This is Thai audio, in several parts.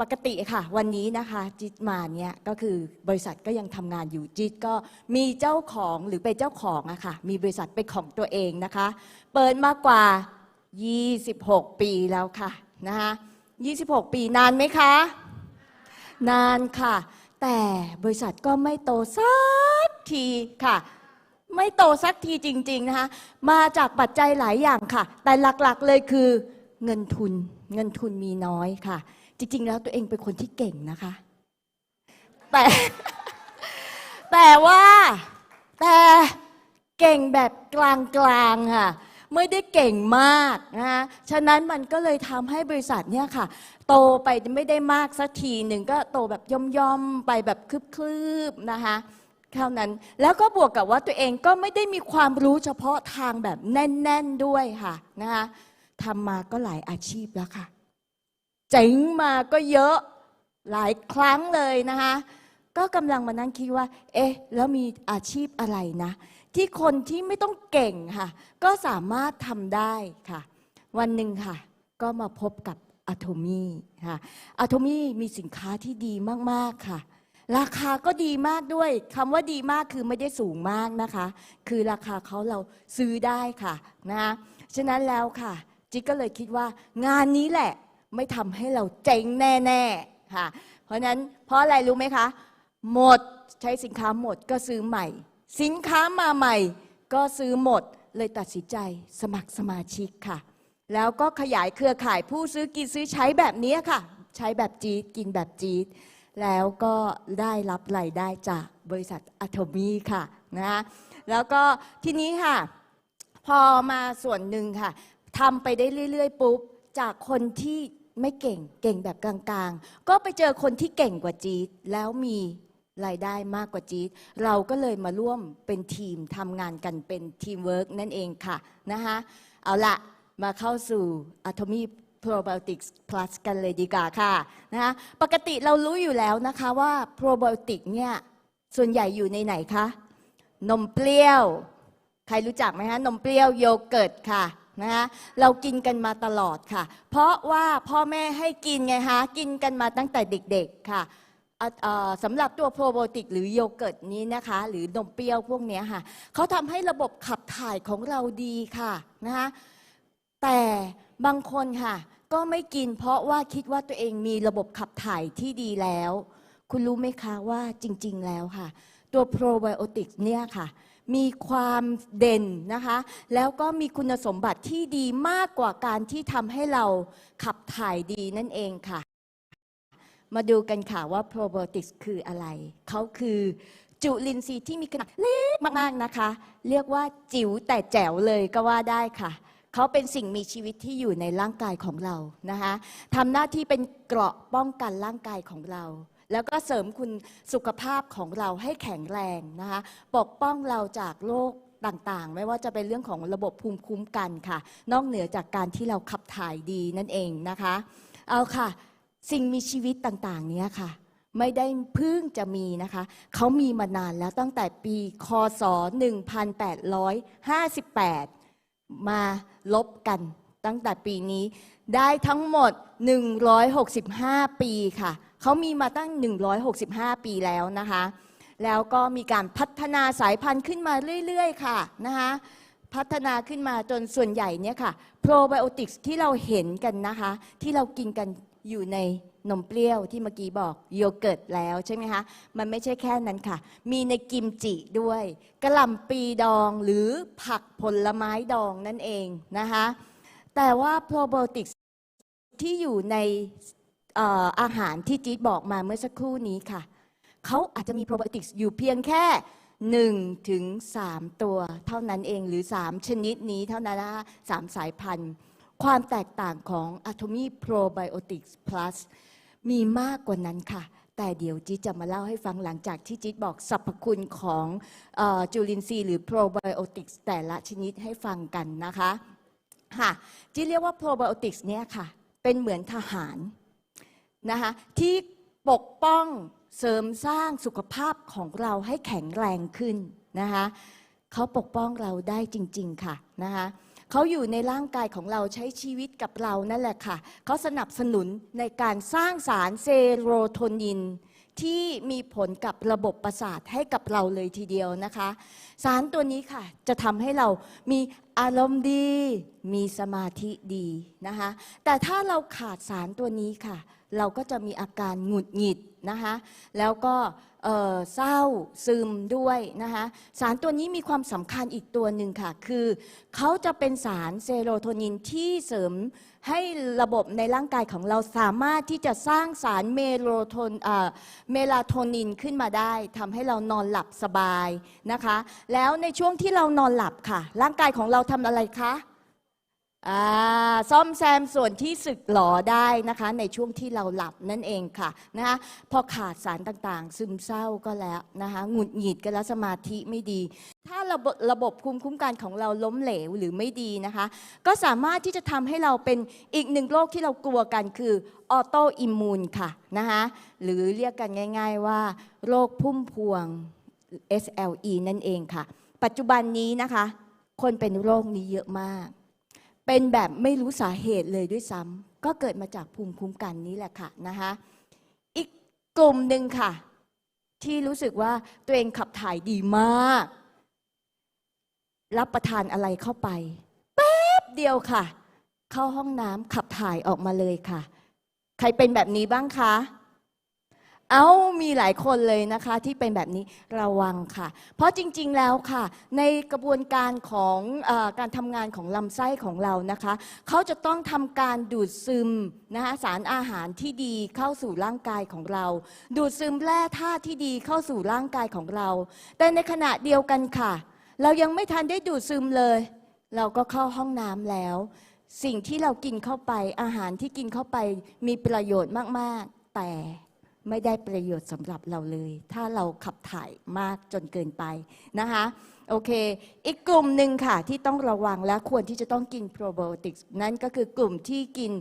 ปกติค่ะ วันนี้นะคะจิตมาเนี่ยก็คือบริษัทก็ยังทำงานอยู่จิตก็มีเจ้าของหรือเป็นเจ้าของอะค่ะ มีบริษัทเป็นของตัวเองนะคะ เปิดมากกว่า 26 ปีแล้วค่ะนะคะ26 ปีนานไหมคะ นานค่ะ แต่บริษัทก็ไม่โตสักทีค่ะ ไม่โตสักทีจริง ๆ นะคะ มาจากปัจจัยหลายอย่างค่ะ แต่หลักๆเลยคือเงินทุนเงินทุนมีน้อยค่ะ จริง ๆ แล้วตัวเองเป็นคนที่เก่งนะคะ แต่ แต่ว่าแต่เก่งแบบกลางๆค่ะไม่ได้เก่งมากนะคะฉะนั้นมันก็เลยทำให้บริษัทเนี่ยค่ะ โตไปไม่ได้มากสักทีหนึ่งก็โตแบบย่อมๆไปแบบคืบๆนะคะเท่านั้นแล้วก็บวกกับว่าตัวเองก็ไม่ได้มีความรู้เฉพาะทางแบบแน่น ๆด้วยค่ะนะคะทำมาก็หลายอาชีพแล้วค่ะ เจ๋งมาก็เยอะหลายครั้งเลยนะคะ ก็กำลังมานั่งคิดว่า เอ๊ะ แล้วมีอาชีพอะไรนะ ที่คนที่ไม่ต้องเก่งค่ะ ก็สามารถทำได้ค่ะ วันหนึ่งค่ะ ก็มาพบกับอะโทมี่ค่ะอะโทมี่มีสินค้าที่ดีมาก ๆ ค่ะราคาก็ดีมากด้วยคำว่าดีมากคือไม่ได้สูงมากนะคะ คือราคาเขาเราซื้อได้ค่ะนะคะฉะนั้นแล้วค่ะ จิ๊กก็เลยคิดว่างานนี้แหละ ไม่ทำให้เราเจ๊งแน่ๆค่ะ เพราะฉะนั้นเพราะอะไรรู้ไหมคะ หมดใช้สินค้าหมดก็ซื้อใหม่ สินค้ามาใหม่ ก็ซื้อหมดเลยตัดสินใจสมัครสมาชิกค่ะ แล้วก็ขยายเครือข่ายผู้ซื้อกินซื้อใช้แบบนี้ค่ะ ใช้แบบจีดกินแบบจีดแล้วก็ได้รับรายได้จากบริษัทอะโทมีค่ะนะะแล้วก็ทีนี้ค่ะ พอมาส่วนหนึ่งค่ะทำไปได้เรื่อย ๆ ปุ๊บ จากคนที่ ไม่เก่ง เก่งแบบกลางๆ ก็ไปเจอคนที่เก่งกว่าจี๊ดแล้วมีรายได้มากกว่าจี๊ดเราก็เลยมาร่วมเป็นทีมทำงานกันเป็นทีมเวิร์กนั่นเองค่ะนะคะเอาละมาเข้าสู่ Atomy Probiotics Plus กันเลยดีกว่าค่ะนะคะปกติเรารู้อยู่แล้วนะคะว่า Probiotic เนี่ยส่วนใหญ่อยู่ในไหนคะ นมเปรี้ยว ใครรู้จักไหมคะ นมเปรี้ยวโยเกิร์ตค่ะ นะคะเรากินกันมาตลอดค่ะ เพราะว่าพ่อแม่ให้กินไงคะกินกันมาตั้งแต่เด็กๆค่ะสำหรับตัวโปรไบโอติกหรือโยเกิร์ตนี้นะคะ หรือนมเปรี้ยวพวกนี้ค่ะเขาทำให้ระบบขับถ่ายของเราดีค่ะนะคะแต่บางคนค่ะ ก็ไม่กินเพราะว่าคิดว่าตัวเองมีระบบขับถ่ายที่ดีแล้ว คุณรู้ไหมคะว่าจริง ๆ แล้วค่ะ ตัวโปรไบโอติกเนี่ยค่ะ มีความเด่นนะคะ แล้วก็มีคุณสมบัติที่ดีมากกว่าการที่ทำให้เราขับถ่ายดีนั่นเองค่ะ มาดูกันค่ะว่าโปรไบโอติกคืออะไร เขาคือจุลินทรีย์ที่มีขนาดเล็กมากๆนะคะ เรียกว่าจิ๋วแต่แจ๋วเลยก็ว่าได้ค่ะเขาเป็นสิ่งมีชีวิตที่อยู่ในร่างกายของเรานะคะทำหน้าที่เป็นเกราะป้องกันร่างกายของเรา แล้วก็เสริมคุณสุขภาพของเราให้แข็งแรงนะคะปกป้องเราจากโรคต่างๆ ไม่ว่าจะเป็นเรื่องของระบบภูมิคุ้มกันค่ะ นอกเหนือจากการที่เราขับถ่ายดีนั่นเองนะคะ เอาค่ะ สิ่งมีชีวิตต่างๆ เนี้ยค่ะ ไม่ได้เพิ่งจะมีนะคะ เขามีมานานแล้วตั้งแต่ปีคศ 1858 มาลบกัน ตั้งแต่ปีนี้ได้ทั้งหมด 165 ปีค่ะ เขามีมาตั้ง 165 ปีแล้วนะคะ แล้วก็มีการพัฒนาสายพันธุ์ขึ้นมาเรื่อย ๆ ค่ะนะคะพัฒนาขึ้นมาจนส่วนใหญ่เนี่ยค่ะโปรไบโอติกส์ที่เราเห็นกันนะคะ ที่เรากินกันอยู่ในนมเปรี้ยวที่เมื่อกี้บอกโยเกิร์ตแล้วใช่ไหมคะมันไม่ใช่แค่นั้นค่ะ มีในกิมจิด้วยกระหล่ำปีดองหรือผักผลไม้ดองนั่นเองนะคะ แต่ว่าโปรไบโอติกที่อยู่ในอาหารที่จี๊ดบอกมาเมื่อสักครู่นี้ค่ะ เขาอาจจะมีโปรไบโอติกอยู่เพียงแค่1ถึง3ตัวเท่านั้นเองหรือ 3 ชนิดนี้เท่านั้นนะคะสามสายพันธุ์ ความแตกต่างของ Atomy Probiotics Plus มีมากกว่านั้นค่ะ แต่เดี๋ยวจิจะมาเล่าให้ฟังหลังจากที่จิ๊ดบอกสรรพคุณของอจุลินทรีย์หรือ Probiotics แต่ละชนิดให้ฟังกันนะคะ ค่ะจิ๊ดเรียกว่า Probiotics เนี่ยค่ะ เป็นเหมือนทหารนะคะที่ปกป้องเสริมสร้างสุขภาพของเราให้แข็งแรงขึ้นนะคะเขาปกป้องเราได้จริง ๆ ค่ะนะคะเขาอยู่ในร่างกายของเราใช้ชีวิตกับเรานั่นแหละค่ะเขาสนับสนุนในการสร้างสารเซโรโทนิน ที่มีผลกับระบบประสาทให้กับเราเลยทีเดียวนะคะ สารตัวนี้ค่ะ จะทำให้เรามีอารมณ์ดี มีสมาธิดีนะคะ แต่ถ้าเราขาดสารตัวนี้ค่ะ เราก็จะมีอาการหงุดหงิดนะคะแล้วก็เศร้าซึมด้วยนะคะสารตัวนี้มีความสำคัญอีกตัวหนึ่งค่ะ คือเขาจะเป็นสารเซโรโทนินที่เสริมให้ระบบในร่างกายของเราสามารถที่จะสร้างสารเมโลโทนเมลาโทนินขึ้นมาได้ทำให้เรานอนหลับสบายนะคะ แล้วในช่วงที่เรานอนหลับค่ะ ร่างกายของเราทำอะไรคะ อ่าซ่อมแซมส่วนที่สึกหลอได้นะคะ ในช่วงที่เราหลับนั่นเองค่ะนะคะพอขาดสารต่างๆ ซึมเศร้าก็แล้วนะคะหงุดหงิดก็แล้วสมาธิไม่ดี ถ้าระบบระบบภูมิคุ้มกันของเราล้มเหลวหรือไม่ดีนะคะ ก็สามารถที่จะทำให้เราเป็นอีกหนึ่งโรคที่เรากลัวกันคือออโตอิมมูนค่ะนะคะหรือเรียกกันง่าย ๆ ว่า โรคพุ่มพวง SLE นั่นเองค่ะ ปัจจุบันนี้นะคะ คนเป็นโรคนี้เยอะมาก เป็นแบบไม่รู้สาเหตุเลยด้วยซ้ำก็เกิดมาจากภูมิคุ้มกันนี้แหละค่ะนะคะอีกกลุ่มหนึ่งค่ะ ที่รู้สึกว่าตัวเองขับถ่ายดีมาก รับประทานอะไรเข้าไปแป๊บเดียวค่ะ เข้าห้องน้ำขับถ่ายออกมาเลยค่ะ ใครเป็นแบบนี้บ้างคะ เอามีหลายคนเลยนะคะที่เป็นแบบนี้ระวังค่ะ เพราะจริงๆแล้วค่ะ ในกระบวนการของอการทำงานของลำไส้ของเรานะคะเขาจะต้องทำการดูดซึมนะคะสารอาหารที่ดีเข้าสู่ร่างกายของเรา ดูดซึมแร่ธาตุที่ดีเข้าสู่ร่างกายของเรา แต่ในขณะเดียวกันค่ะ เรายังไม่ทันได้ดูดซึมเลย เราก็เข้าห้องน้ำแล้ว สิ่งที่เรากินเข้าไปอาหารที่กินเข้าไปมีประโยชน์มากๆ แต่ ไม่ได้ประโยชน์สำหรับเราเลย ถ้าเราขับถ่ายมากจนเกินไปนะคะโอเค อีกกลุ่มหนึ่งค่ะ ที่ต้องระวังและควรที่จะต้องกินโปรไบโอติกนั่นก็คือกลุ่มที่กิน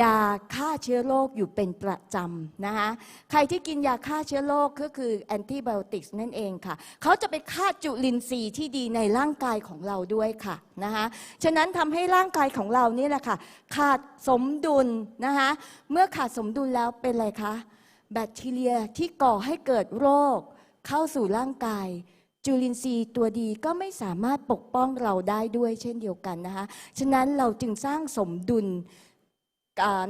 ยาฆ่าเชื้อโรคอยู่เป็นประจำนะคะใครที่กินยาฆ่าเชื้อโรคก็คือแอนติไบโอติกนั่นเองค่ะ เขาจะไปฆ่าจุลินทรีย์ที่ดีในร่างกายของเราด้วยค่ะนะคะฉะนั้นทำให้ร่างกายของเรานี่แหละค่ะ ขาดสมดุลนะคะเมื่อขาดสมดุลแล้วเป็นอะไรคะ แบคทีเรียที่ก่อให้เกิดโรค เข้าสู่ร่างกาย จุลินทรีย์ตัวดีก็ไม่สามารถปกป้องเราได้ด้วยเช่นเดียวกันนะคะ ฉะนั้นเราจึงสร้างสมดุล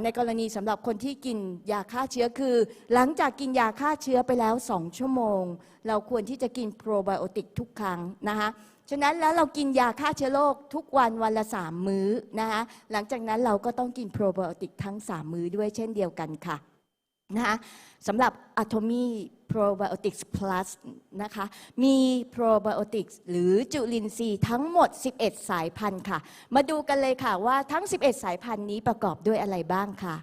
ในกรณีสำหรับคนที่กินยาฆ่าเชื้อคือ หลังจากกินยาฆ่าเชื้อไปแล้ว 2 ชั่วโมง เราควรที่จะกินโปรไบโอติกทุกครั้งนะคะฉะนั้นแล้วเรากินยาฆ่าเชื้อโรคทุกวันวันละ 3 มื้อนะคะหลังจากนั้นเราก็ต้องกินโปรไบโอติกทั้ง 3 มื้อด้วยเช่นเดียวกันค่ะ นะคะสำหรับ Atomy Probiotics Plus นะคะมี Probiotics หรือจุลินทรีย์ทั้งหมด 11 สายพันธุ์ค่ะ มาดูกันเลยค่ะว่าทั้ง 11 สายพันธุ์นี้ประกอบด้วยอะไรบ้างค่ะ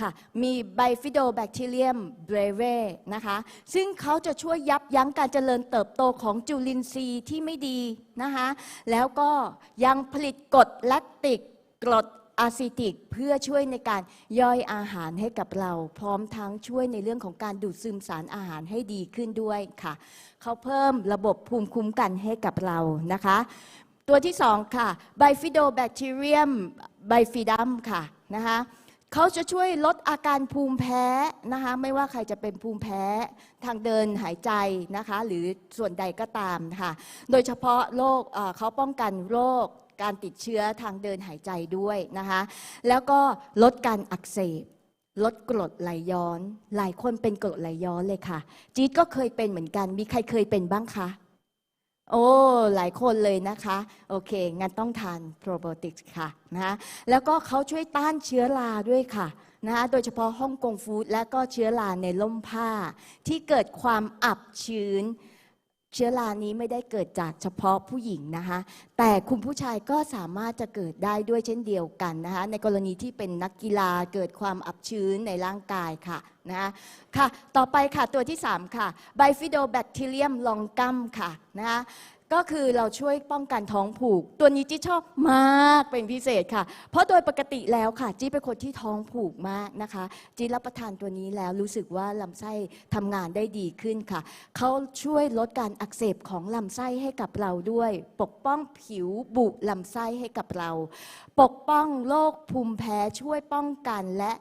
ค่ะมี Bifidobacterium breve นะคะซึ่งเขาจะช่วยยับยั้งการเจริญเติบโตของจุลินทรีย์ที่ไม่ดีนะคะแล้วก็ยังผลิตกรดแลคติกกรด อะซิติกเพื่อช่วยในการย่อยอาหารให้กับเรา พร้อมทั้งช่วยในเรื่องของการดูดซึมสารอาหารให้ดีขึ้นด้วยค่ะ เขาเพิ่มระบบภูมิคุ้มกันให้กับเรานะคะ ตัวที่สองค่ะ Bifidobacterium bifidum ค่ะนะคะเขาจะช่วยลดอาการภูมิแพ้นะคะไม่ว่าใครจะเป็นภูมิแพ้ทางเดินหายใจนะคะหรือส่วนใดก็ตามค่ะโดยเฉพาะโรคเขาป้องกันโรค การติดเชื้อทางเดินหายใจด้วยนะคะ แล้วก็ลดการอักเสบ ลดกรดไหลย้อน หลายคนเป็นกรดไหลย้อนเลยค่ะ จี๊ดก็เคยเป็นเหมือนกัน มีใครเคยเป็นบ้างคะ โอ้ หลายคนเลยนะคะ โอเค งั้นต้องทานโปรไบโอติกค่ะนะะแล้วก็เขาช่วยต้านเชื้อราด้วยค่ะนะคะโดยเฉพาะฮ่องกงฟู้ดและก็เชื้อราในล่มผ้า ที่เกิดความอับชื้น เชื้อรานี้ไม่ได้เกิดจากเฉพาะผู้หญิงนะคะ แต่คุณผู้ชายก็สามารถจะเกิดได้ด้วยเช่นเดียวกันนะคะ ในกรณีที่เป็นนักกีฬาเกิดความอับชื้นในร่างกายค่ะนะคะค่ะ ต่อไปค่ะตัวที่ 3 ค่ะ Bifidobacterium longum ค่ะนะคะ ก็คือเราช่วยป้องกันท้องผูก ตัวนี้จี้ชอบมากเป็นพิเศษค่ะ เพราะโดยปกติแล้วค่ะ จี้เป็นคนที่ท้องผูกมากนะคะ จี้รับประทานตัวนี้แล้วรู้สึกว่าลำไส้ทำงานได้ดีขึ้นค่ะเขาช่วยลดการอักเสบของลำไส้ให้กับเราด้วย ปกป้องผิวบุลำไส้ให้กับเรา ปกป้องโรคภูมิแพ้ช่วยป้องกันและ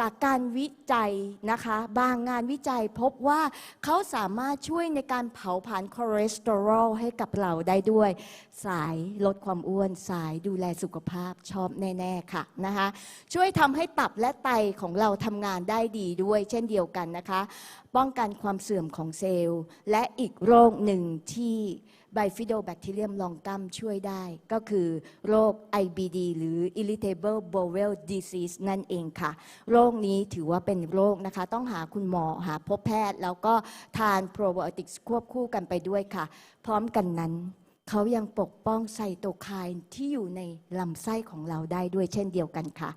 จากการวิจัยนะคะ บางงานวิจัยพบว่าเขาสามารถช่วยในการเผาผลาญคอเลสเตอรอลให้กับเราได้ด้วย สายลดความอ้วน สายดูแลสุขภาพชอบแน่ ๆ ค่ะนะคะ ช่วยทำให้ตับและไตของเราทำงานได้ดีด้วย เช่นเดียวกันนะคะ ป้องกันความเสื่อมของเซลล์ และอีกโรคหนึ่งที่ไบฟิโดแบคทีเรียมลองกัมช่วยได้ ก็คือโรค IBD หรือ Irritable Bowel Disease นั่นเองค่ะ โรคนี้ถือว่าเป็นโรคนะคะ ต้องหาคุณหมอหาพบแพทย์ แล้วก็ทานโปรไบโอติกควบคู่กันไปด้วยค่ะ พร้อมกันนั้นเขายังปกป้องไซโตไคน์ที่อยู่ในลำไส้ของเราได้ด้วยเช่นเดียวกันค่ะ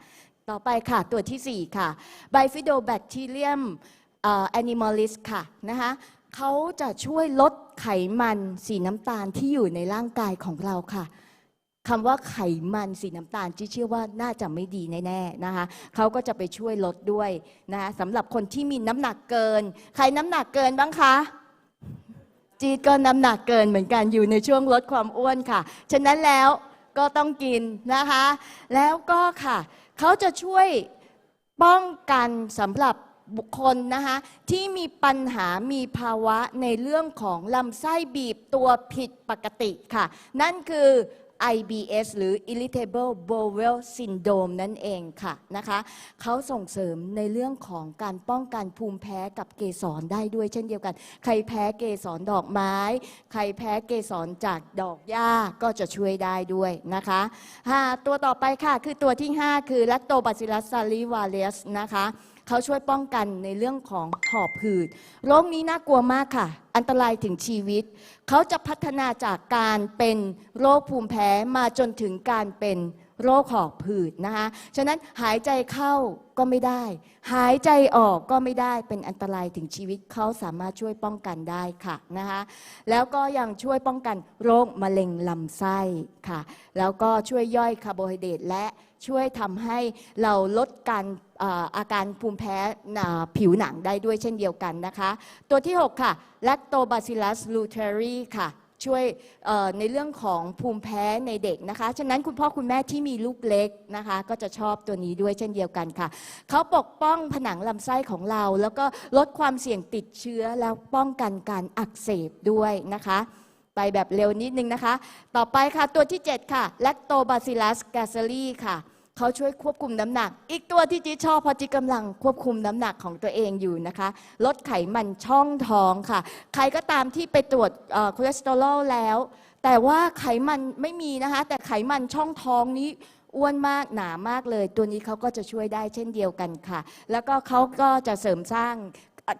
ต่อไปค่ะ ตัวที่ 4 ค่ะ Bifidobacterium เอ่อ animalis ค่ะนะคะเขาจะช่วยลดไขมันสีน้ำตาลที่อยู่ในร่างกายของเราค่ะคำว่าไขมันสีน้ำตาลที่เชื่อว่าน่าจะไม่ดีแน่ๆนะคะเขาก็จะไปช่วยลดด้วยนะคะสำหรับคนที่มีน้ำหนักเกิน ใครน้ำหนักเกินบ้างคะจีดก็น้ำหนักเกินเหมือนกันอยู่ในช่วงลดความอ้วนค่ะ ฉะนั้นแล้วก็ต้องกินนะคะ แล้วก็ค่ะ เขาจะช่วยป้องกันสำหรับ บุคคลนะคะที่มีปัญหามีภาวะในเรื่องของลำไส้บีบตัวผิดปกติค่ะ นั่นคือ IBS หรือ Irritable Bowel Syndrome นั่นเองค่ะนะคะเขาส่งเสริมในเรื่องของการป้องกันภูมิแพ้กับเกสรได้ด้วยเช่นเดียวกัน ใครแพ้เกสรดอกไม้ ใครแพ้เกสรจากดอกหญ้าก็จะช่วยได้ด้วยนะคะตัวต่อไปค่ะ คือตัวที่ 5 คือ Lactobacillus salivarius นะคะ เขาช่วยป้องกันในเรื่องของหอบหืดโรคนี้น่ากลัวมากค่ะ อันตรายถึงชีวิต เขาจะพัฒนาจากการเป็นโรคภูมิแพ้มาจนถึงการเป็น โรคหอบหืดนะคะฉะนั้นหายใจเข้าก็ไม่ได้ หายใจออกก็ไม่ได้เป็นอันตรายถึงชีวิตเขาสามารถช่วยป้องกันได้ค่ะนะคะแล้วก็ยังช่วยป้องกันโรคมะเร็งลำไส้ค่ะ แล้วก็ช่วยย่อยคาร์โบไฮเดรตและช่วยทำให้เราลดการอาการภูมิแพ้ผิวหนังได้ด้วยเช่นเดียวกันนะคะ ตัวที่ 6 ค่ะ Lactobacillus reuteri ค่ะ ช่วยในเรื่องของภูมิแพ้ในเด็กนะคะ ฉะนั้นคุณพ่อคุณแม่ที่มีลูกเล็กนะคะ ก็จะชอบตัวนี้ด้วยเช่นเดียวกันค่ะ เขาปกป้องผนังลำไส้ของเรา แล้วก็ลดความเสี่ยงติดเชื้อแล้วป้องกันการอักเสบด้วยนะคะ ไปแบบเร็วนิดนึงนะคะ ต่อไปค่ะตัวที่ 7 ค่ะ Lactobacillus gazzeri ค่ะ เขาช่วยควบคุมน้ำหนัก อีกตัวที่จีชอบเพราะจีกำลังควบคุมน้ำหนักของตัวเองอยู่นะคะ ลดไขมันช่องท้องค่ะ ใครก็ตามที่ไปตรวจคอเลสเตอรอลแล้ว แต่ว่าไขมันไม่มีนะคะ แต่ไขมันช่องท้องนี้อ้วนมากหนามากเลย ตัวนี้เขาก็จะช่วยได้เช่นเดียวกันค่ะ แล้วก็เขาก็จะเสริมสร้าง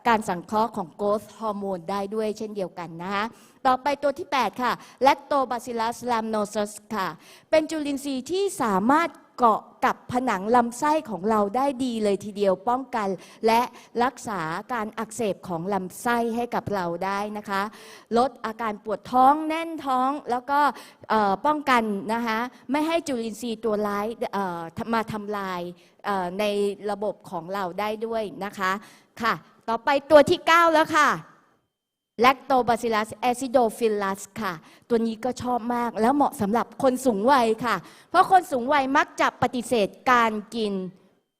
การสังเคราะห์ของโกรทฮอร์โมนได้ด้วยเช่นเดียวกันนะคะต่อไปตัวที่ 8 ค่ะ Lactobacillus rhamnosus ค่ะ เป็นจุลินทรีย์ที่สามารถ เกาะกับผนังลำไส้ของเราได้ดีเลยทีเดียวป้องกัน และรักษาการอักเสบของลำไส้ให้กับเราได้นะคะ ลดอาการปวดท้องแน่นท้องแล้วก็ป้องกันนะคะไม่ให้จุลินทรีย์ตัวร้ายมาทำลายในระบบของเราได้ด้วยนะคะค่ะ ต่อไปตัวที่ 9 แล้วค่ะ แลคโตบาซิลัสแอซิโดฟิลัสค่ะ ตัวนี้ก็ชอบมากแล้วเหมาะสำหรับคนสูงวัยค่ะ เพราะคนสูงวัยมักจะปฏิเสธการกิน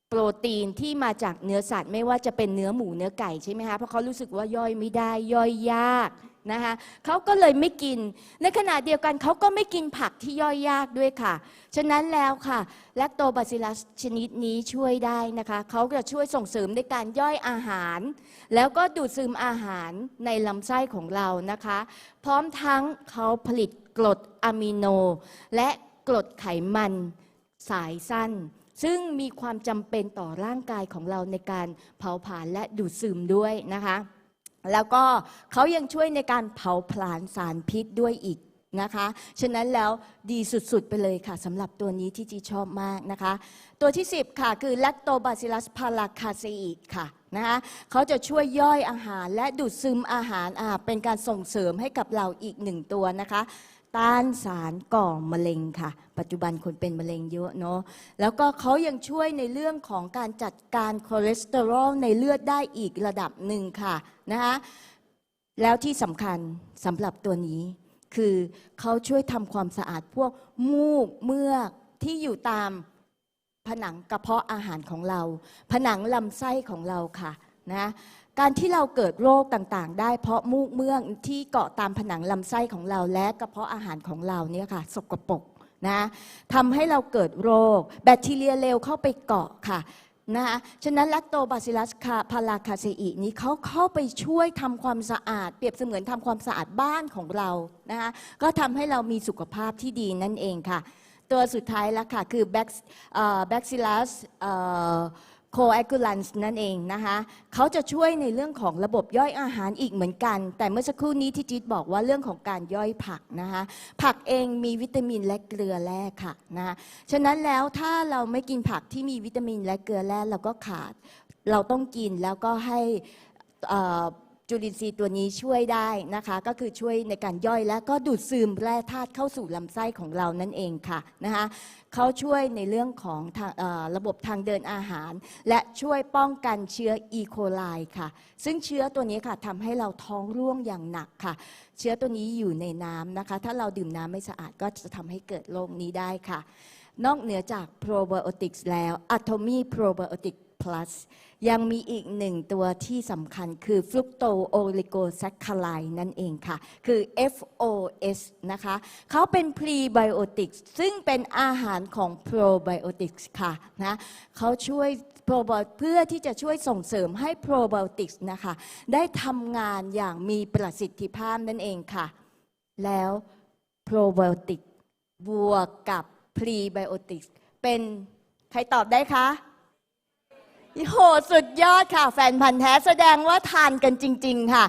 โปรตีนที่มาจากเนื้อสัตว์ ไม่ว่าจะเป็นเนื้อหมูเนื้อไก่ใช่ไหมคะเพราะเขารู้สึกว่าย่อยไม่ได้ย่อยยาก นะคะเขาก็เลยไม่กิน ในขณะเดียวกันเขาก็ไม่กินผักที่ย่อยยากด้วยค่ะ ฉะนั้นแล้วค่ะแลคโตบาซิลัสชนิดนี้ช่วยได้นะคะเขาจะช่วยส่งเสริมในการย่อยอาหาร แล้วก็ดูดซึมอาหารในลำไส้ของเรานะคะ พร้อมทั้งเขาผลิตกรดอะมิโน และกรดไขมันสายสั้น ซึ่งมีความจำเป็นต่อร่างกายของเราในการเผาผลาญและดูดซึมด้วยนะคะ แล้วก็เขายังช่วยในการเผาผลาญสารพิษด้วยอีกนะคะ ฉะนั้นแล้วดีสุดๆ ไปเลยค่ะสำหรับตัวนี้ที่จีชอบมากนะคะ ตัวที่ 10 ค่ะ คือ Lactobacillus paracasei ค่ะนะคะเขาจะช่วยย่อยอาหารและดูดซึมอาหารอ่าเป็นการส่งเสริมให้กับเราอีกหนึ่งตัวนะคะ ต้านสารก่อมะเร็งค่ะ ปัจจุบันคนเป็นมะเร็งเยอะเนาะแล้วก็เขายังช่วยในเรื่องของการจัดการคอเลสเตอรอลในเลือดได้อีกระดับหนึ่งค่ะนะคะแล้วที่สำคัญสำหรับตัวนี้ คือเขาช่วยทำความสะอาดพวกมูกเมือกที่อยู่ตามผนังกระเพาะอาหารของเรา ผนังลำไส้ของเราค่ะนะ การที่เราเกิดโรคต่างๆ ได้เพราะมูกเมือกที่เกาะตามผนังลำไส้ของเราและกระเพาะอาหารของเราเนี่ยค่ะสกปรกนะทำให้เราเกิดโรค แบคทีเรียเลวเข้าไปเกาะค่ะนะคะฉะนั้นแลคโตบาซิลัสคาพาราคาเซอีนี้เขาเข้าไปช่วยทำความสะอาด เปรียบเสมือนทำความสะอาดบ้านของเรานะคะก็ทำให้เรามีสุขภาพที่ดีนั่นเองค่ะ ตัวสุดท้ายแล้วค่ะ คือ Bacillus โคแอคูลัน ส์นั่นเองนะคะเขาจะช่วยในเรื่องของระบบย่อยอาหารอีกเหมือนกัน แต่เมื่อสักครู่นี้ที่จิตบอกว่าเรื่องของการย่อยผักนะคะผักเองมีวิตามินและเกลือแร่ค่ะนะคะฉะนั้นแล้วถ้าเราไม่กินผักที่มีวิตามินและเกลือแร่เราก็ขาด เราต้องกินแล้วก็ให้อ่อ จุลินทรีย์ตัวนี้ช่วยได้นะคะ ก็คือช่วยในการย่อยและก็ดูดซึมแร่ธาตุเข้าสู่ลำไส้ของเรานั่นเองค่ะนะคะเขาช่วยในเรื่องของระบบทางเดินอาหาร และช่วยป้องกันเชื้ออีโคไลค่ะ ซึ่งเชื้อตัวนี้ค่ะทำให้เราท้องร่วงอย่างหนักค่ะ เชื้อตัวนี้อยู่ในน้ำนะคะ ถ้าเราดื่มน้ำไม่สะอาดก็จะทำให้เกิดโรคนี้ได้ค่ะ นอกเหนือจากโปรไบโอติกส์แล้ว Atomy Probiotic Plus ยังมีอีกหนึ่งตัวที่สำคัญคือฟลุกโตโอลิโกแซคคาไลนั่นเองค่ะ คือ FOS นะคะ เขาเป็นพรีไบโอติกซึ่งเป็นอาหารของโปรไบโอติกค่ะนะเขาช่วยโปรเพื่อที่จะช่วยส่งเสริมให้โปรไบโอติกนะคะ ได้ทำงานอย่างมีประสิทธิภาพนั่นเองค่ะ แล้วโปรไบโอติกบวกกับพรีไบโอติกเป็นใครตอบได้คะ โหสุดยอดค่ะ แฟนพันธ์แท้แสดงว่าทานกันจริง ๆ ค่ะ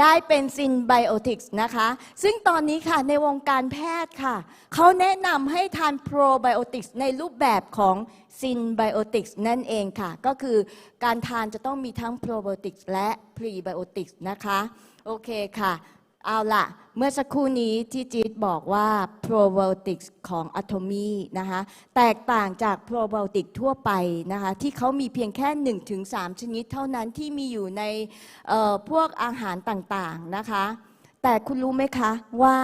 ได้เป็นซินไบโอติกส์นะคะ ซึ่งตอนนี้ค่ะในวงการแพทย์ค่ะ เขาแนะนำให้ทานโปรไบโอติกส์ในรูปแบบของซินไบโอติกส์นั่นเองค่ะ ก็คือการทานจะต้องมีทั้งโปรไบโอติกส์และพรีไบโอติกส์นะคะ โอเคค่ะ เอาล่ะ เมื่อสักครู่นี้ที่จีดบอกว่า probiotics ของ Atomy นะคะแตกต่างจาก probiotic ทั่วไปนะคะที่เขามีเพียงแค่ 1-3 ชนิดเท่านั้นที่มีอยู่ในพวกอาหารต่างๆนะคะแต่คุณรู้ไหมคะว่า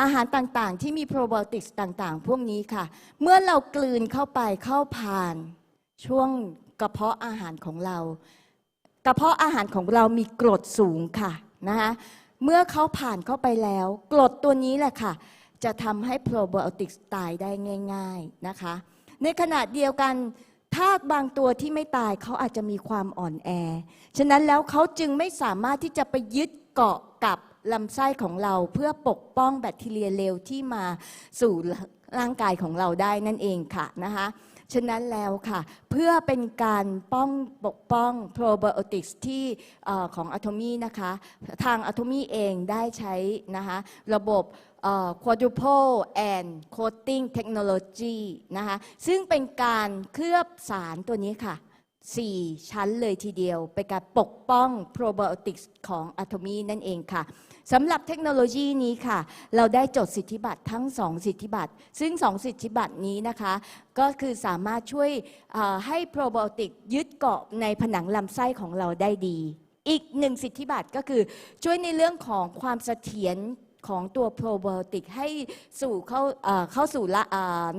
อาหารต่างๆ ที่มี probiotics ต่างๆ พวกนี้ค่ะ เมื่อเรากลืนเข้าไปเข้าผ่านช่วงกระเพาะอาหารของเรา กระเพาะอาหารของเรามีกรดสูงค่ะนะคะ เมื่อเขาผ่านเข้าไปแล้ว กรดตัวนี้แหละค่ะ จะทำให้โปรไบโอติกตายได้ง่าย ๆนะคะ ในขณะเดียวกันธาตุบางตัวที่ไม่ตายเขาอาจจะมีความอ่อนแอ ฉะนั้นแล้วเขาจึงไม่สามารถที่จะไปยึดเกาะกับลำไส้ของเราเพื่อปกป้องแบคทีเรียเลวที่มาสู่ร่างกายของเราได้นั่นเองค่ะนะคะ ฉะนั้นแล้วค่ะ เพื่อเป็นการป้องปกป้องโปรไบโอติกส์ที่ของอะโทมีนะคะ ทางอะโทมีเองได้ใช้นะคะระบบ quadruple and coating technology นะคะซึ่งเป็นการเคลือบสารตัวนี้ค่ะ 4 ชั้นเลยทีเดียวเป็นการปกป้องโปรไบโอติกส์ของอะโทมีนั่นเองค่ะสำหรับเทคโนโลยีนี้ค่ะ เราได้จดสิทธิบัตรทั้ง 2 สิทธิบัตร ซึ่ง 2 สิทธิบัตรนี้นะคะ ก็คือสามารถช่วยให้โปรไบโอติกยึดเกาะในผนังลำไส้ของเราได้ดี อีกหนึ่งสิทธิบัตรก็คือช่วยในเรื่องของความเสถียรของตัวโปรไบโอติกให้สู่เข้าเข้าสู่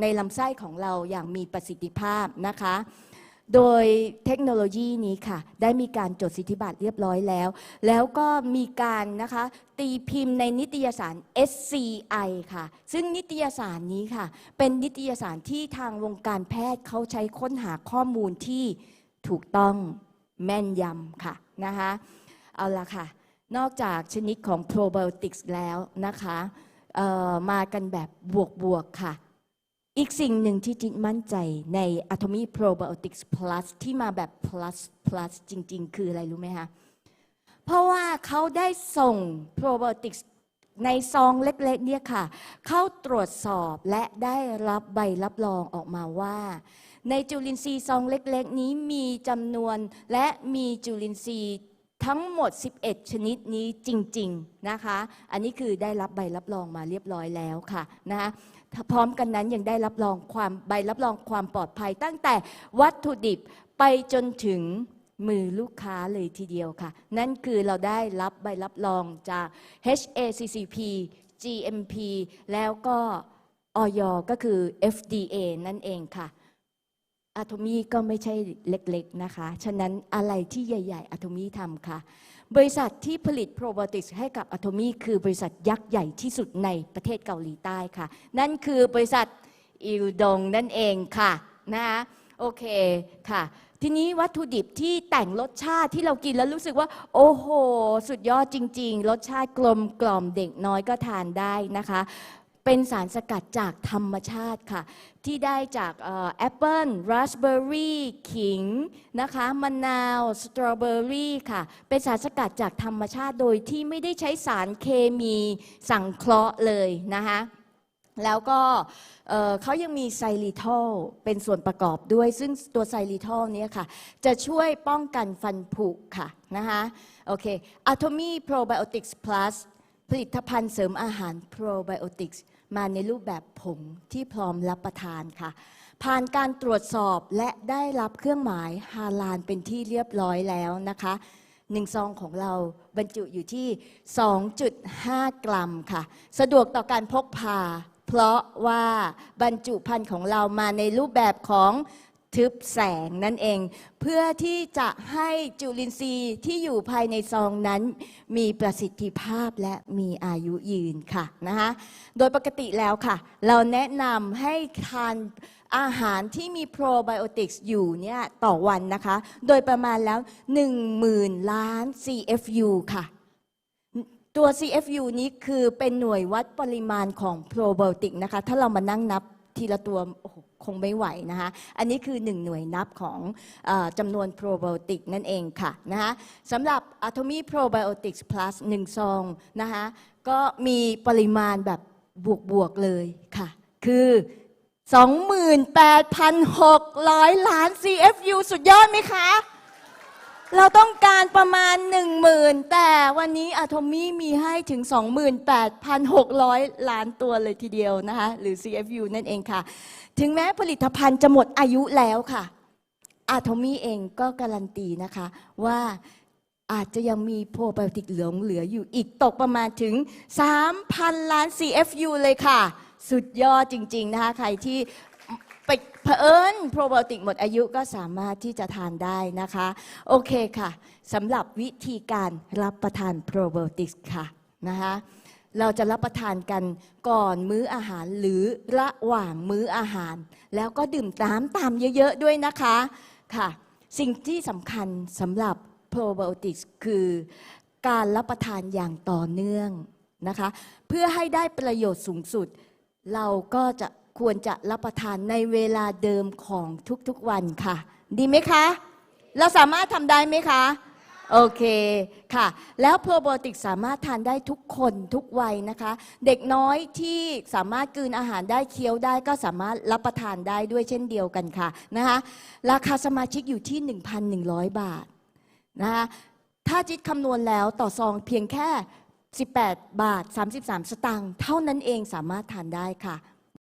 ในลำไส้ของเราอย่างมีประสิทธิภาพนะคะ โดยเทคโนโลยีนี้ค่ะ ได้มีการจดสิทธิบัตรเรียบร้อยแล้ว แล้วก็มีการนะคะตีพิมพ์ในนิตยสาร SCI ค่ะ ซึ่งนิตยสารนี้ค่ะ เป็นนิตยสารที่ทางวงการแพทย์เขาใช้ค้นหาข้อมูลที่ถูกต้องแม่นยำค่ะนะคะเอาละค่ะ นอกจากชนิดของ probiotics แล้วนะคะมากันแบบบวกๆค่ะ อีกสิ่งหนึ่งที่จิตมั่นใจใน Atomy Probiotics Plus ที่มาแบบ plus plus จริง ๆ คืออะไรรู้ไหมคะเพราะว่าเขาได้ส่ง probiotics ในซองเล็กๆเนี่ยค่ะ เข้าตรวจสอบและได้รับใบรับรองออกมาว่า ในจุลินทรีย์ซองเล็กๆ นี้มีจำนวนและมีจุลินทรีย์ทั้งหมด 11 ชนิดนี้จริง ๆ นะคะ อันนี้คือได้รับใบรับรองมาเรียบร้อยแล้วค่ะนะคะ ถ้าพร้อมกันนั้นยังได้รับรองความใบรับรองความปลอดภัย ตั้งแต่วัตถุดิบไปจนถึงมือลูกค้าเลยทีเดียวค่ะ นั่นคือเราได้รับใบรับรองจาก HACCP GMP แล้วก็ออยก็คือ FDA นั่นเองค่ะอะโทมีก็ไม่ใช่เล็กๆนะคะ ฉะนั้นอะไรที่ใหญ่ ๆอะโทมีทำค่ะ บริษัทที่ผลิตโปรไบโอติกส์ให้กับอะโทมีคือบริษัทยักษ์ใหญ่ที่สุดในประเทศเกาหลีใต้ค่ะ นั่นคือบริษัทอิลดงนั่นเองค่ะนะคะโอเคค่ะ ทีนี้วัตถุดิบที่แต่งรสชาติที่เรากินแล้วรู้สึกว่า โอ้โห สุดยอดจริง ๆ รสชาติกลมกล่อมเด็กน้อยก็ทานได้นะคะ เป็นสารสกัดจากธรรมชาติค่ะ ที่ได้จากแอปเปิลราสเบอร์รี่ขิงนะคะมะนาวสตรอเบอร์รี่ค่ะ เป็นสารสกัดจากธรรมชาติโดยที่ไม่ได้ใช้สารเคมีสังเคราะห์เลยนะคะแล้วก็เขายังมีไซริทอลเป็นส่วนประกอบด้วย ซึ่งตัวไซริทอลเนี้ยค่ะ จะช่วยป้องกันฟันผุค่ะนะคะโอเค Atomy Probiotics Plus ผลิตภัณฑ์เสริมอาหาร Probiotics มาในรูปแบบผงที่พร้อมรับประทานค่ะ ผ่านการตรวจสอบและได้รับเครื่องหมายฮาลาลเป็นที่เรียบร้อยแล้วนะคะหนึ่งซองของเราบรรจุอยู่ที่ 2.5 กรัมค่ะ สะดวกต่อการพกพา เพราะว่าบรรจุภัณฑ์ของเรามาในรูปแบบของ ทึบแสงนั่นเอง เพื่อที่จะให้จุลินทรีย์ที่อยู่ภายในซองนั้น มีประสิทธิภาพและมีอายุยืนค่ะนะคะโดยปกติแล้วค่ะ เราแนะนำให้ทานอาหารที่มีโปรไบโอติกส์อยู่เนี่ยต่อวันนะคะ โดยประมาณแล้ว 10,000 ล้าน CFU ค่ะตัว CFU นี้คือเป็นหน่วยวัดปริมาณของโปรไบโอติกนะคะ ถ้าเรามานั่งนับทีละตัวโอ้โห คงไม่ไหวนะคะ อันนี้คือ 1 หน่วยนับของอจำนวนโปรไบโอติกนั่นเองค่ะนะคะสำหรับ Atomy Probiotics Plus 1 ซองนะคะก็มีปริมาณแบบบวก ๆ เลยค่ะ คือ 28,600 ล้าน CFU สุดยอดไหมคะเราต้องการประมาณ 10,000 แต่วันนี้อะโทมี่มีให้ถึง 28,600 ล้านตัวเลยทีเดียวนะคะ หรือ CFU นั่นเองค่ะ ถึงแม้ผลิตภัณฑ์จะหมดอายุแล้วค่ะอะโทมี่เองก็การันตีนะคะว่าอาจจะยังมีโปรไบโอติกเหลือเหลืออยู่อีกตกประมาณถึง 3,000 ล้าน CFU เลยค่ะ สุดยอดจริง ๆ นะคะ ใครที่ไปเผอิญโปรไบโอติกหมดอายุก็สามารถที่จะทานได้นะคะ โอเคค่ะสำหรับวิธีการรับประทานโปรไบโอติกค่ะนะคะ เราจะรับประทานกันก่อนมื้ออาหารหรือระหว่างมื้ออาหาร แล้วก็ดื่มน้ำตามเยอะ ๆ ด้วยนะคะค่ะ สิ่งที่สำคัญสำหรับโปรไบโอติกคือการรับประทานอย่างต่อเนื่องนะคะ เพื่อให้ได้ประโยชน์สูงสุด เราก็จะควรจะรับประทานในเวลาเดิมของทุกๆวันค่ะ ดีไหมคะ เราสามารถทำได้ไหมคะ โอเคค่ะ แล้วโปรไบโอติกสามารถทานได้ทุกคนทุกวัยนะคะ เด็กน้อยที่สามารถกลืนอาหารได้เคี้ยวได้ก็สามารถรับประทานได้ด้วยเช่นเดียวกันค่ะนะคะราคาสมาชิกอยู่ที่ 1,100 บาทนะคะถ้าจิตคำนวณแล้วต่อซองเพียงแค่ 18 บาท 33 สตางค์เท่านั้นเองสามารถทานได้ค่ะ